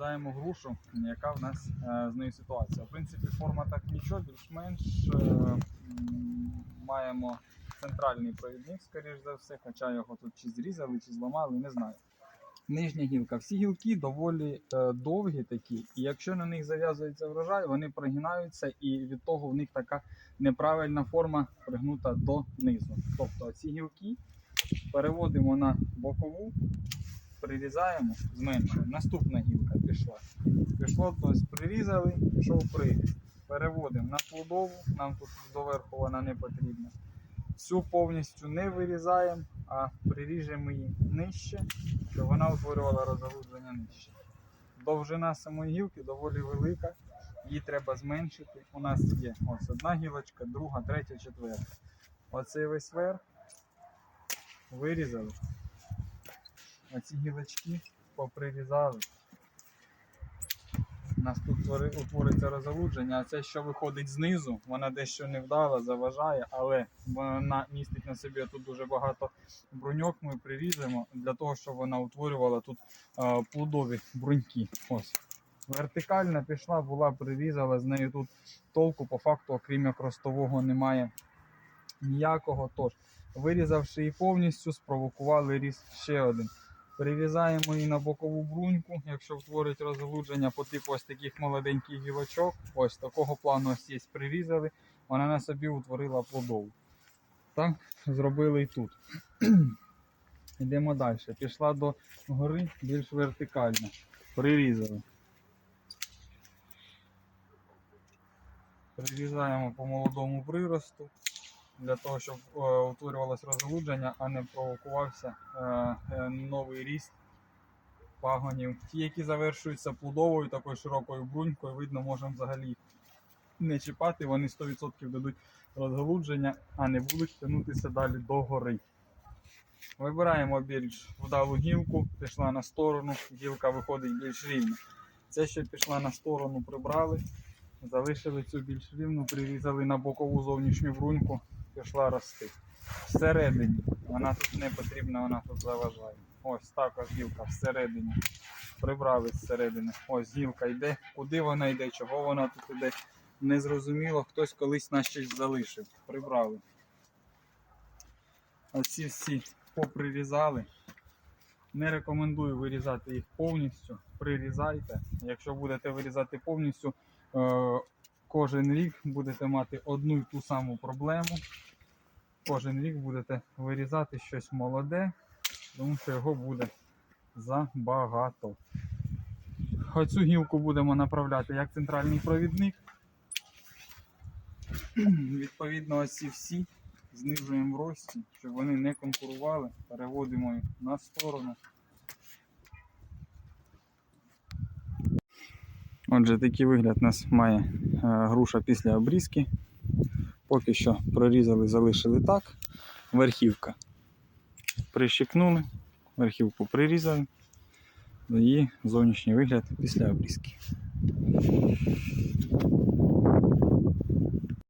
Прирізаємо грушу, яка в нас е, з нею ситуація. В принципі, форма так нічого, більш-менш е, маємо центральний провідник, скоріш за все, хоча його тут чи зрізали, чи зламали, не знаю. Нижня гілка. Всі гілки доволі е, довгі такі, і якщо на них зав'язується врожай, вони прогинаються, і від того в них така неправильна форма пригнута донизу. Тобто ці гілки переводимо на бокову, прирізаємо, зменшуємо. Наступна гілка пішла. Пішло, тобто прирізали, пішов приріз. Переводимо на плодову, нам тут доверху вона не потрібна. Всю повністю не вирізаємо, а приріжемо її нижче, щоб вона утворювала розгалудження нижче. Довжина самої гілки доволі велика, її треба зменшити. У нас є ось одна гілочка, друга, третя, четверта. Оцей весь верх вирізали. Оці гілочки поприрізали. У нас тут утвориться розгалудження, а це, що виходить знизу, вона дещо невдала, заважає, але вона містить на собі тут дуже багато бруньок. Ми приріжемо для того, щоб вона утворювала тут е, плодові бруньки. Ось. Вертикальна пішла, була прирізала, з нею тут толку по факту, окрім як ростового, немає ніякого. Тож, вирізавши її повністю, спровокували ріст ще один. Перев'язаємо її на бокову бруньку, якщо втворить розгалудження по типу ось таких молоденьких гілочок. Ось такого плану ось є прирізали. Вона на собі утворила плодову. Так, зробили і тут. Йдемо далі. Пішла до гори більш вертикально. Прирізали. Прирізаємо по молодому приросту для того, щоб е, утворювалось розгалудження, а не провокувався е, е, новий ріст пагонів. Ті, які завершуються плодовою такою широкою брунькою, видно, можемо взагалі не чіпати, вони 100% дадуть розгалудження, а не будуть тягнутися далі до гори. Вибираємо більш вдалу гілку, пішла на сторону, гілка виходить більш рівна. Це, що пішла на сторону, прибрали, залишили цю більш рівну, прирізали на бокову зовнішню бруньку, пішла рости. Всередині вона тут не потрібна, вона тут заважає. Ось також гілка всередині. Прибрали зсередини. Ось гілка йде. Куди вона йде, чого вона тут йде, незрозуміло. Хтось колись нас щось залишив. Прибрали. Оці всі поприрізали. Не рекомендую вирізати їх повністю. Прирізайте. Якщо будете вирізати повністю, кожен рік будете мати одну і ту саму проблему. Кожен рік будете вирізати щось молоде, тому що його буде забагато. Оцю гілку будемо направляти як центральний провідник. Відповідно, оці всі знижуємо в рості, щоб вони не конкурували, переводимо їх на сторону. Отже, такий вигляд у нас має е, груша після обрізки. Поки що прорізали, залишили так. Верхівка. Прищикнули, верхівку прирізали. Її зовнішній вигляд після обрізки.